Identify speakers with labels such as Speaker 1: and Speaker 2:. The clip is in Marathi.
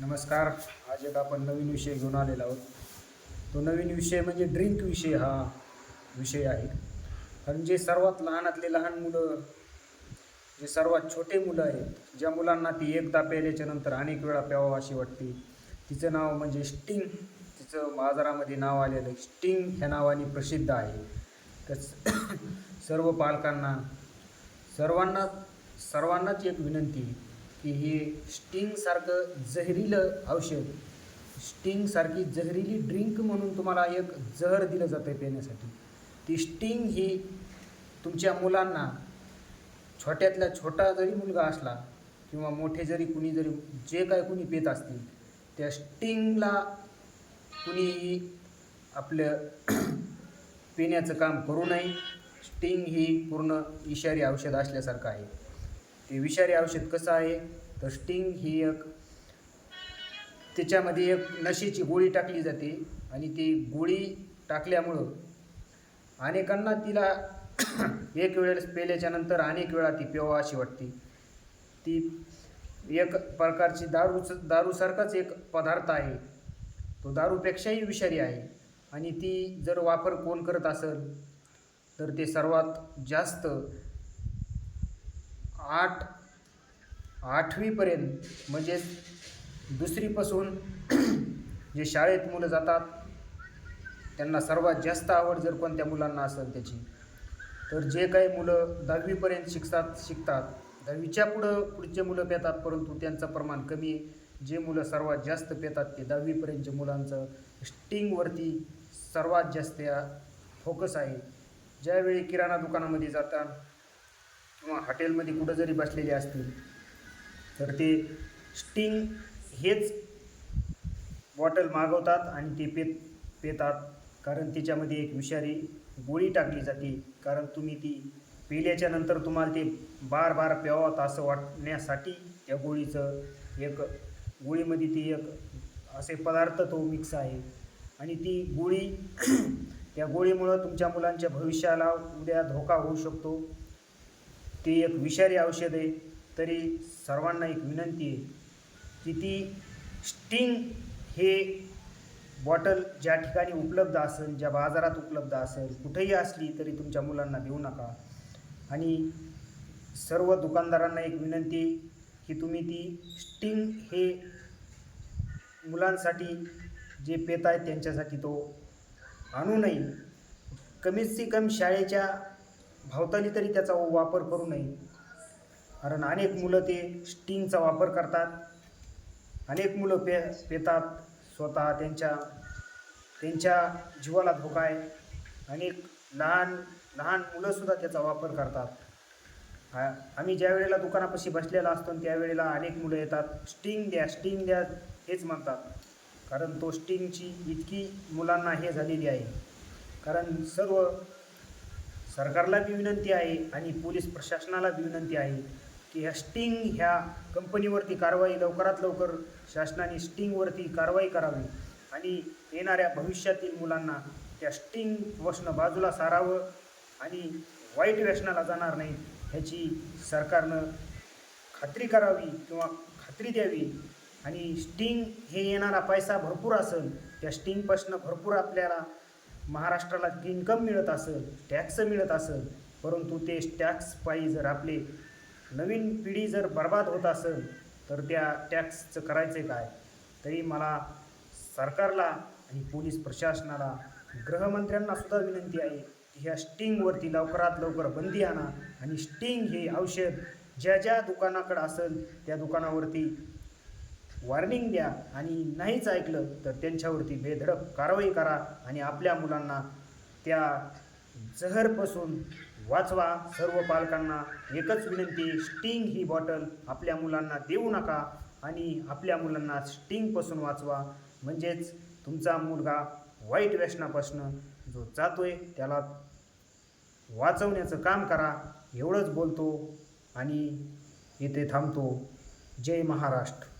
Speaker 1: नमस्कार. आज एक आपण नवीन विषय घेऊन आलेला आहोत. तो नवीन विषय म्हणजे ड्रिंक विषय हा विषय आहे. कारण जे सर्वात लहानातले लहान मुलं जे सर्वात छोटे मुलं आहेत ज्या मुलांना ती एकदा प्यायल्याच्या नंतर अनेक वेळा प्यावं अशी वाटते. तिचं नाव म्हणजे स्टिंग. तिचं बाजारामध्ये नाव आलेलं आहे. स्टिंग ह्या नावाने प्रसिद्ध आहे. तर सर्व पालकांना सर्वांना सर्वांनाच एक विनंती की हे स्टिंगसारखं जहरीलं औषध स्टिंगसारखी जहरीली ड्रिंक म्हणून तुम्हाला एक जहर दिलं जातं आहे पिण्यासाठी. ती स्टिंग ही तुमच्या मुलांना छोट्यातला छोटा जरी मुलगा असला किंवा मोठे जरी कुणी जरी जे काय कुणी पेत असतील त्या स्टिंगला कुणी आपलं पिण्याचं काम करू नये. स्टिंग ही पूर्ण इशारी औषध असल्यासारखं आहे. ते विषारी औषध कसं आहे? तर स्टिंग ही एक त्याच्यामध्ये एक नशेची गोळी टाकली जाते आणि ती गोळी टाकल्यामुळं अनेकांना तिला एक वेळेस पेल्याच्यानंतर अनेक वेळा ती पेवा अशी वाटते. ती एक प्रकारची दारूच दारूसारखाच एक पदार्थ आहे. तो दारूपेक्षाही विषारी आहे. आणि ती जर वापर कोण करत असेल तर ते सर्वात जास्त आठ आठवीपर्यंत म्हणजेच दुसरीपासून जे शाळेत मुलं जातात त्यांना सर्वात जास्त आवड जर कोणत्या मुलांना असेल त्याची तर जे काही मुलं दहावीपर्यंत शिकतात शिकतात दहावीच्या पुढं पुढचे मुलं पेतात परंतु त्यांचं प्रमाण कमी आहे. जे मुलं सर्वात जास्त पेतात ते दहावीपर्यंतच्या मुलांचं स्टिंगवरती सर्वात जास्त फोकस आहे. ज्यावेळी किराणा दुकानामध्ये जातात किंवा हॉटेलमध्ये कुठं जरी बसलेले असतील तर ते स्टिंग हेच बॉटल मागवतात आणि ते पेत पेतात. कारण त्याच्यामध्ये एक विषारी गोळी टाकली जाते. कारण तुम्ही ती पिल्याच्यानंतर तुम्हाला ते बार बार प्यावत असं वाटण्यासाठी त्या गोळीचं एक गोळीमध्ये ती एक असे पदार्थ तो मिक्स आहे. आणि ती गोळी त्या गोळीमुळं तुमच्या मुलांच्या भविष्याला उद्या धोका होऊ शकतो. ते एक विषारी औषध आहे तरी सर्वांना एक विनंती आहे की ती स्टिंग हे बॉटल ज्या ठिकाणी उपलब्ध असेल ज्या बाजारात उपलब्ध असेल कुठेही असली तरी तुमच्या मुलांना देऊ नका. आणि सर्व दुकानदारांना एक विनंती आहे की तुम्ही ती स्टिंग हे मुलांसाठी जे पेत आहेत त्यांच्यासाठी तो आणू नये. कमीत से कमी शाळेच्या भावताली तरी त्याचा वापर करू नये. कारण अनेक मुलं ते स्टिंगचा वापर करतात. अनेक मुलं पे पेतात स्वतः त्यांच्या त्यांच्या जीवाला धोका आहे अनेक लहान लहान मुलंसुद्धा त्याचा वापर करतात. आम्ही ज्या वेळेला दुकानापाशी बसलेला असतो त्यावेळेला अनेक मुलं येतात. स्टिंग द्या स्टिंग द्या हेच म्हणतात. कारण तो स्टिंगची इतकी मुलांना हे झालेली आहे. कारण सर्व सरकारला बी विनंती आहे आणि पोलीस प्रशासनाला बी विनंती आहे की ह्या स्टिंग ह्या कंपनीवरती कारवाई लवकरात लवकर शासनाने स्टिंगवरती कारवाई करावी. आणि येणाऱ्या भविष्यातील मुलांना त्या स्टिंगपासून बाजूला सारावं आणि वाईट व्यसनाला जाणार नाही ह्याची सरकारनं खात्री करावी किंवा खात्री द्यावी. आणि स्टिंग हे येणारा पैसा भरपूर असेल त्या स्टिंगपासून भरपूर आपल्याला महाराष्ट्राला इन्कम मिळत असेल टॅक्स मिळत असेल परंतु ते टॅक्स पायी जर आपले नवीन पिढी जर बर्बाद होत असेल तर त्या टॅक्सचं करायचं काय? तरी मला सरकारला आणि पोलीस प्रशासनाला गृहमंत्र्यांना सुद्धा विनंती आहे की ह्या स्टिंगवरती लवकरात लवकर बंदी आणा. आणि स्टिंग हे औषध ज्या ज्या दुकानाकडं असेल त्या दुकानावरती वॉर्निंग द्या आणि नाहीच ऐकलं तर त्यांच्यावरती बेधडक कारवाई करा आणि आपल्या मुलांना त्या जहरपासून वाचवा. सर्व पालकांना एकच विनंती स्टिंग ही बॉटल आपल्या मुलांना देऊ नका आणि आपल्या मुलांना स्टिंगपासून वाचवा. म्हणजेच तुमचा मुलगा वाईट व्यसनापासून जो जातोय त्याला वाचवण्याचं काम करा. एवढंच बोलतो आणि इथे थांबतो. जय महाराष्ट्र.